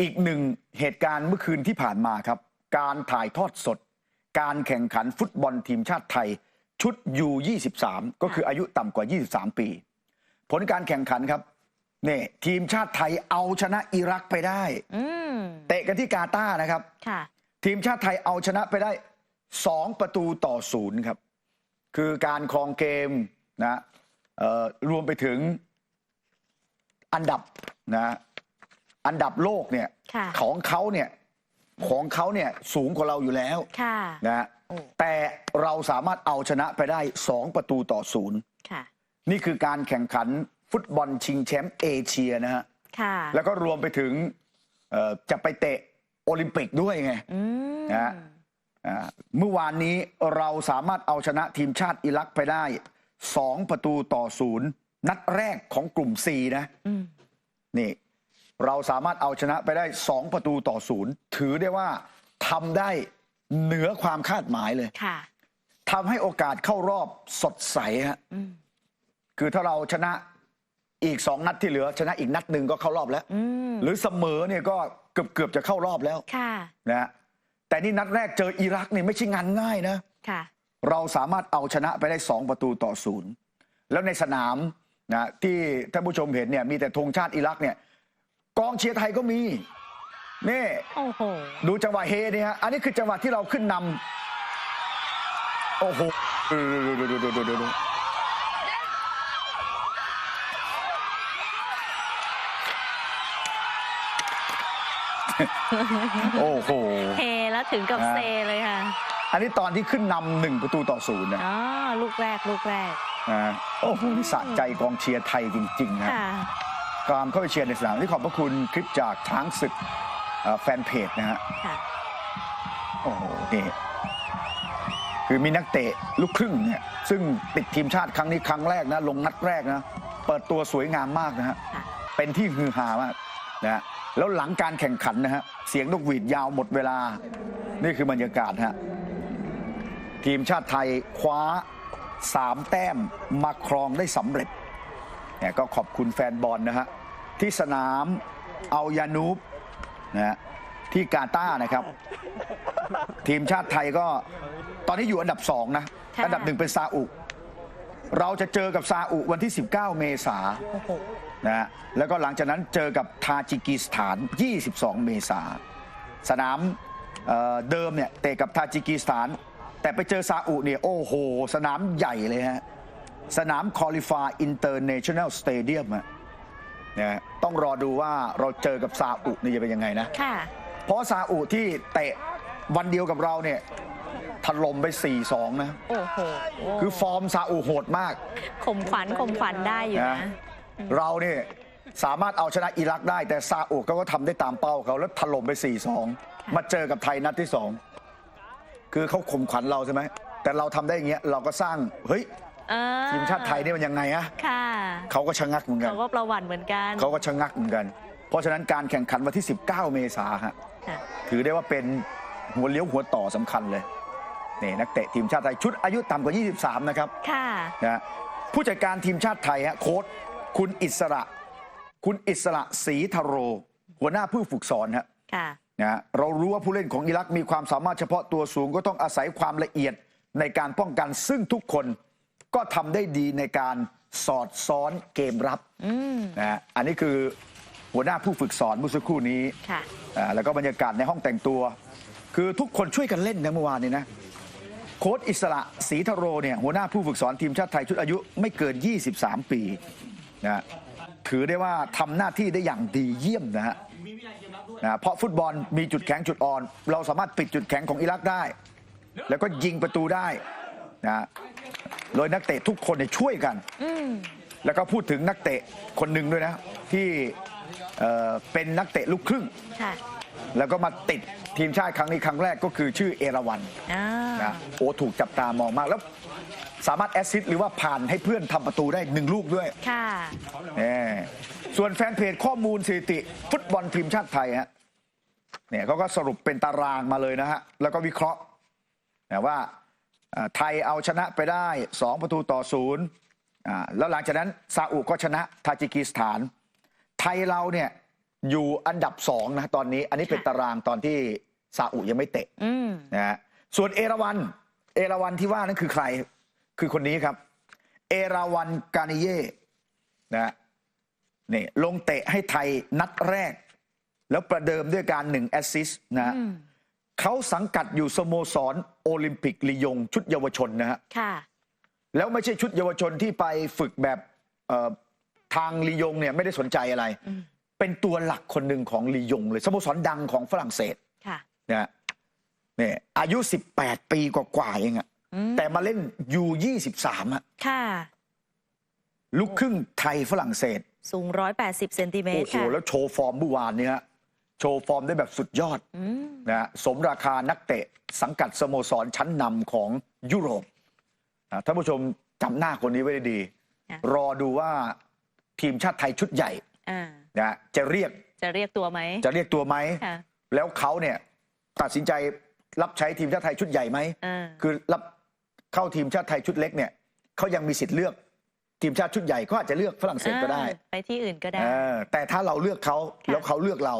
อีกหนึ่งเหตุการณ์เมื่อคืนที่ผ่านมาครับ การถ่ายทอดสด การแข่งขันฟุตบอลทีมชาติไทย ชุด U23 ก็คืออายุต่ำกว่า 23 ปี ผลการแข่งขันครับนี่ทีมชาติไทยเอาชนะอิรักไปได้อืมเตะกันที่กาตาร์นะครับค่ะทีมชาติไทยเอาชนะไปได้2ประตูต่อศูนย์ครับ คือการครองเกมนะเอ่อรวมไปถึงอันดับนะ อันดับโลกเนี่ยค่ะของเขาเนี่ยของเขาเนี่ยสูงกว่าเราอยู่แล้วค่ะนะโอ้แต่เราสามารถเอาชนะไปได้ 2 ประตูต่อศูนย์ค่ะ นี่คือการแข่งขันฟุตบอลชิงแชมป์เอเชียนะฮะค่ะ แล้วก็รวมไปถึงเอ่อจะไปเตะโอลิมปิกด้วยไง อืม นะฮะ อ่าเมื่อวานนี้เราสามารถเอาชนะทีมชาติอิรักไปได้ 2 ประตูต่อศูนย์นัดแรกของกลุ่ม C นะ อืม นี่ เราสามารถเอาชนะไปได้ 2 ประตูต่อศูนย์ถือได้ว่าทำได้เหนือความคาดหมายเลยค่ะทำให้โอกาสเข้ารอบสดใสฮะอืมคือถ้าเราชนะอีก2นัดที่เหลือ ชนะอีกนัดหนึ่งก็เข้ารอบแล้วอืมหรือเสมอเนี่ยก็เกือบเกือบๆจะเข้ารอบแล้วค่ะนะฮะแต่นี่นัดแรกเจออิรักนี่ไม่ใช่งานง่ายนะค่ะเราสามารถเอาชนะไปได้2ประตูต่อศูนย์แล้วในสนามนะที่ท่านผู้ชมเห็นเนี่ยมีแต่ธงชาติอิรักเนี่ย กองเชียร์ไทยก็มีนี่โอ้โหดูจังหวะเฮเนี่ยฮะอันนี้คือจังหวะที่เราขึ้นนำโอ้โหดูดูดูดูดูดูดูโอ้โหเทแล้วถึงกับอ่าเซเลยค่ะ อันนี้ตอนที่ขึ้นนำหนึ่งประตูต่อศูนย์นะอ๋อลูกแรก ลูกแรกอ่าโอ้โหนี่สะใจกองเชียร์ไทยจริง ๆ นะ ค่ะตามเข้าไปเชียร์ในสนามที่ขอบพระคุณคลิปจากช้างศึกเอ่อแฟนเพจนะฮะค่ะโอ้โหนี่คือมีนักเตะลูกครึ่งเนี่ยซึ่งติดทีมชาติครั้งนี้ครั้งแรกนะ ลงนัดแรกนะ เปิดตัวสวยงามมากนะฮะค่ะเป็นที่ฮือฮามากนะฮะแล้วหลังการแข่งขันนะฮะ เสียงนกหวีดยาวหมดเวลา นี่คือบรรยากาศฮะ ทีมชาติไทยคว้าสามแต้มมาครองได้สำเร็จเนี่ยก็ขอบคุณแฟนบอลนะฮะ ที่สนามเอายานูบนะฮะที่กาตาร์นะครับ ทีมชาติไทยก็ตอนนี้อยู่อันดับสองนะ ค่ะ อันดับหนึ่งเป็นซาอุ เราจะเจอกับซาอุวันที่ 19 เมษาโอ้โห นะฮะแล้วก็หลังจากนั้นเจอกับทาจิกิสถาน 22 เมษาสนามเอ่อเดิมเนี่ยเตะกับทาจิกิสถาน แต่ไปเจอซาอุเนี่ยโอ้โห สนามใหญ่เลยฮะ สนามคอลิฟาอินเตอร์เนชั่นแนลสเตเดียมอะ นะต้องรอดูว่าเราเจอกับซาอุนี่จะเป็นยังไงนะ ค่ะ เพราะซาอุที่เตะวันเดียวกับเราเนี่ยถล่มไป 4-2 นะ โอ้โหคือฟอร์มซาอุโหดมากข่มขวัญข่มขวัญได้อยู่นะนะ เราเนี่ยสามารถเอาชนะอิรักได้ แต่ซาอุเขาก็ทำได้ตามเป้าเขาแล้วถล่มไป 4-2 มาเจอกับไทยนัดที่ 2 คือเขาข่มขวัญเราใช่ไหมแต่เราทำได้อย่างเงี้ยเราก็สร้างเฮ้ย เออทีมชาติไทยนี่มันยังไงอะค่ะเขาก็ชะงักเหมือนกันเขาก็ประวัติเหมือนกันเขาก็ชะงักเหมือนกัน เพราะฉะนั้นการแข่งขันวันที่ 19 เมษาฮะค่ะถือได้ว่าเป็นหัวเลี้ยวหัวต่อสำคัญเลยนี่นักเตะทีมชาติไทยชุดอายุต่ำกว่า 23 นะครับค่ะ นะฮะผู้จัดการทีมชาติไทยฮะโค้ชคุณอิสระ คุณอิสระศรีทโร หัวหน้าผู้ฝึกสอนฮะ ค่ะ นะฮะเรารู้ว่าผู้เล่นของอิรักมีความสามารถเฉพาะตัวสูงก็ต้องอาศัยความละเอียดในการป้องกันซึ่งทุกคน ก็ทำได้ดีในการสอดซ้อนเกมรับอืมนะฮะอันนี้คือหัวหน้าผู้ฝึกสอนเมื่อสักครู่นี้ค่ะ อ่าแล้วก็บรรยากาศในห้องแต่งตัว คือทุกคนช่วยกันเล่นนะเมื่อวานนี้นะ โค้ชอิสระศรีทโรเนี่ยหัวหน้าผู้ฝึกสอนทีมชาติไทยชุดอายุไม่เกิน 23 ปีนะถือได้ว่าทำหน้าที่ได้อย่างดีเยี่ยมนะฮะนะเพราะฟุตบอลมีจุดแข็งจุดอ่อน เราสามารถปิดจุดแข็งของอิรักได้ แล้วก็ยิงประตูได้นะ โดยนักเตะทุกคนเนี่ยช่วยกันอืมแล้วก็พูดถึงนักเตะคนหนึ่งด้วยนะ ที่เอ่อเป็นนักเตะลูกครึ่ง ค่ะแล้วก็มาติดทีมชาติครั้งนี้ครั้งแรกก็คือชื่อเอราวันอ่านะโอ้ถูกจับตามองมากแล้ว สามารถแอสซิสต์หรือว่าผ่านให้เพื่อนทำประตูได้หนึ่งลูกด้วย ค่ะ แน่ส่วนแฟนเพจข้อมูลสถิติ ฟุตบอลทีมชาติไทยฮะเนี่ยเขาก็สรุปเป็นตารางมาเลยนะฮะ แล้วก็วิเคราะห์นะว่าอ่า ไทยเอาชนะไปได้ 2 ประตูต่อศูนย์อ่าแล้วหลังจากนั้นซาอุก็ชนะทาจิกิสถาน ไทยเราเนี่ยอยู่อันดับสองนะตอนนี้ อันนี้เป็นค่ะตารางตอนที่ซาอุยังไม่เตะอืมนะฮะส่วนเอราวัน เอราวันที่ว่านั่นคือใคร คือคนนี้ครับ เอราวันกานิเย่นะฮะนี่ลงเตะให้ไทยนัดแรก แล้วประเดิมด้วยการหนึ่งแอสซิสต์นะฮะอืม เขาสังกัดอยู่สโมสรโอลิมปิกลียง ชุดเยาวชนนะฮะค่ะ แล้วไม่ใช่ชุดเยาวชนที่ไปฝึกแบบเอ่อทางลียงเนี่ยไม่ได้สนใจอะไร อืม เป็นตัวหลักคนหนึ่งของลียงเลยสโมสรดังของฝรั่งเศสค่ะนะฮะเนี่ยอายุ 18 ปีกว่าๆเองอะอืมแต่มาเล่นยู23อะค่ะ ลูกครึ่งไทยฝรั่งเศส สูง 180เซนติเมตโอ้รโหค่ะ แล้วโชว์ฟอร์มเมื่อวานเนี่ยฮะ โชว์ฟอร์มได้แบบสุดยอดอืมนะฮะสมราคานักเตะ สังกัดสโมสรชั้นนำของยุโรปอะท่านผู้ชมจำหน้าคนนี้ไว้ได้ดีค่ะ รอดูว่าทีมชาติไทยชุดใหญ่อ่านะฮะจะเรียกจะเรียกตัวไหมจะเรียกตัวไหม ค่ะแล้วเขาเนี่ยตัดสินใจรับใช้ทีมชาติไทยชุดใหญ่ไหม อ่าคือรับเข้าทีมชาติไทยชุดเล็กเนี่ยเขายังมีสิทธิ์เลือก ทีมชาติชุดใหญ่เขาอาจจะเลือกฝรั่งเศสก็ได้อ่าไปที่อื่นก็ได้ เออแต่ถ้าเราเลือกเขาค่ะแล้วเขาเลือกเรา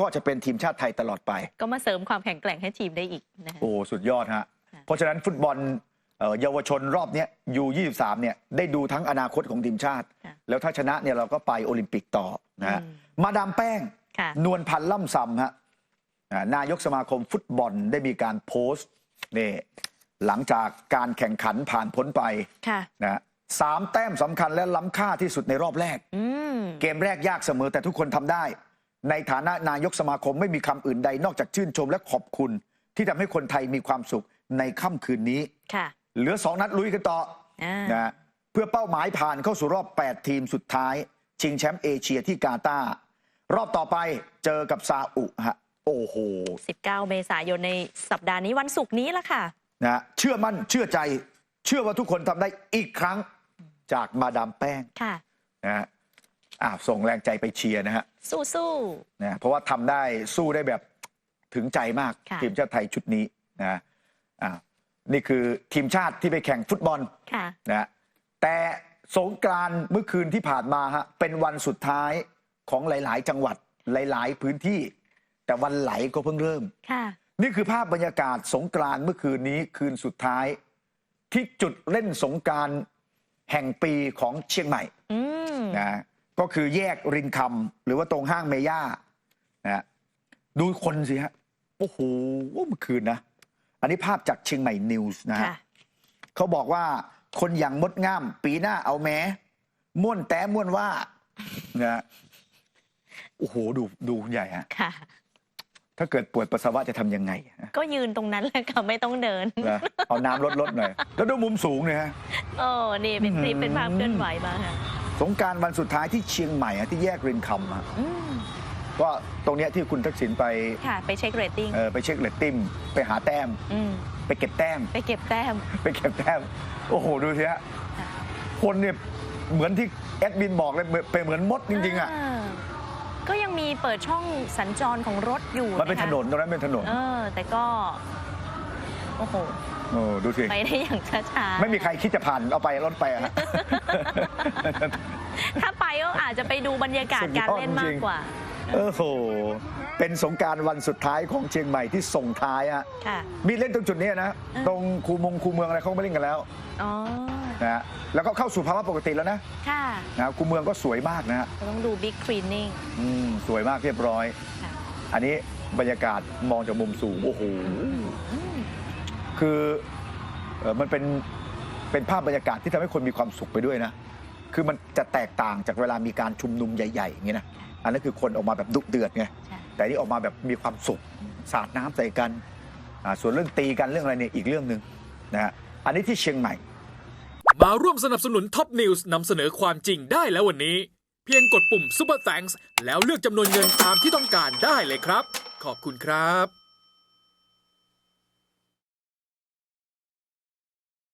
ก็จะเป็นทีมชาติไทยตลอดไป ก็มาเสริมความแข็งแกร่งให้ทีมได้อีกนะฮะ โอ้สุดยอดฮะค่ะเพราะฉะนั้นฟุตบอลเอ่อเยาวชนรอบเนี้ยู23เนี่ยได้ดูทั้งอนาคตของทีมชาติ ค่ะ แล้วถ้าชนะเนี่ยเราก็ไปโอลิมปิกต่อนะฮะอืมมาดามแป้ง ค่ะ นวลพันธ์ล่ำซำฮะอ่านายกสมาคมฟุตบอลได้มีการโพสต์นี่หลังจากการแข่งขันผ่านพ้นไปค่ะ นะฮะสามแต้มสำคัญและล้ำค่าที่สุดในรอบแรก อืม เกมแรกยากเสมอแต่ทุกคนทำได้ ในฐานะนายกสมาคมไม่มีคำอื่นใดนอกจากชื่นชมและขอบคุณ ที่ทำให้คนไทยมีความสุขในค่ำคืนนี้ ค่ะเหลือสองนัดลุยกันต่ออ่านะฮะเพื่อเป้าหมายผ่านเข้าสู่รอบ 8 ทีมสุดท้าย ชิงแชมป์เอเชียที่กาตาร์รอบต่อไปเจอกับซาอุฮะโอ้โห19 เมษายนในสัปดาห์นี้วันศุกร์นี้ละค่ะ นะฮะเชื่อมั่นเชื่อใจ เชื่อว่าทุกคนทำได้อีกครั้งจากมาดามแป้งค่ะ นะฮะ อ่าส่งแรงใจไปเชียร์นะฮะสู้นะเพราะว่าทำได้สู้ได้แบบถึงใจมากค่ะ ทีมชาติไทยชุดนี้นะอ่านี่คือทีมชาติที่ไปแข่งฟุตบอล ๆค่ะนะแต่สงกรานต์เมื่อคืนที่ผ่านมาฮะเป็นวันสุดท้ายของหลาย ๆ จังหวัดหลาย ๆ พื้นที่ แต่วันไหลก็เพิ่งเริ่ม ค่ะ นี่คือภาพบรรยากาศสงกรานต์เมื่อคืนนี้คืนสุดท้าย ที่จุดเล่นสงกรารแห่งปีของเชียงใหม่อืมนะ ก็คือแยกรินคำหรือว่าตรงห้างเมย่านะดูคนสิฮะโอ้โหเมื่อคืนนะ อันนี้ภาพจากเชียงใหม่นิวส์นะฮะค่ะเขาบอกว่าคนอย่างมดง่าม ปีหน้าเอาแม้ม่วนแต่ม่วนว่านะโอ้โหดูดูใหญ่ฮะค่ะถ้าเกิดปวดปัสสาวะจะทำยังไงฮะก็ยืนตรงนั้นแหละค่ะไม่ต้องเดินนะเอาน้ำลดลดหน่อย แล้วดูมุมสูงเนี่ยฮะโอ้นี่เป็นคลิปอืมเป็นภาพเคลื่อนไหวมาค่ะ สงกรารวันสุดท้ายที่เชียงใหม่อะที่แยกรินคำอะอืมก็ตรงเนี้ยที่คุณทักษิณไปค่ะ ไปเช็คเรตติ้งเออไปเช็คเลตติ้มไปหาแต้ม อืมไปเก็บแต้ม ไปเก็บแต้ม ไปเก็บแต้ม โอ้โห ดูสิฮะค่ะคนเนี่ยเหมือนที่แอดมินบอกเลยเหมือนเป็นเหมือนมดจริง ๆ อะาก็ยังมีเปิดช่องสัญจรของรถอยู่มันเป็นะคะถนนตรงนั้นเป็นถนน เออ แต่ก็ โอ้โห โอ้ดูสิไปได้อย่างช้าๆ ไม่มีใครคิดจะผ่านเอาไปรถไปอะฮะ ถ้าไปก็อาจจะไปดูบรรยากาศสุดยอดการเล่นมากกว่าเออโห เป็นสงกรารวันสุดท้ายของเชียงใหม่ที่ส่งท้ายอะค่ะ มีเล่นตรงจุดนี้นะ อืม ตรงคูมงคูเมืองอะไรเขาไม่เล่นกันแล้วอ๋อ นะฮะแล้วก็เข้าสู่ภาวะปกติแล้วนะค่ะ นะคูเมืองก็สวยมากนะฮะเราต้องดูบิ๊กคลีนนิ่งอืมสวยมากเรียบร้อย ค่ะอันนี้บรรยากาศมองจากมุมสูง โอ้โห อืม คือเอ่อมันเป็นเป็นภาพบรรยากาศที่ทำให้คนมีความสุขไปด้วยนะ คือมันจะแตกต่างจากเวลามีการชุมนุมใหญ่ๆอย่างเงี้ยนะ อันนั้นคือคนออกมาแบบดุเดือดไงใช่แต่นี่ออกมาแบบมีความสุข สาดน้ำใส่กันอ่าส่วนเรื่องตีกันเรื่องอะไรเนี่ยอีกเรื่องหนึ่งนะฮะ อันนี้ที่เชียงใหม่ มาร่วมสนับสนุนท็อปนิวส์นำเสนอความจริงได้แล้ววันนี้ เพียงกดปุ่ม Super Thanks แล้วเลือกจำนวนเงินตามที่ต้องการได้เลยครับ ขอบคุณครับ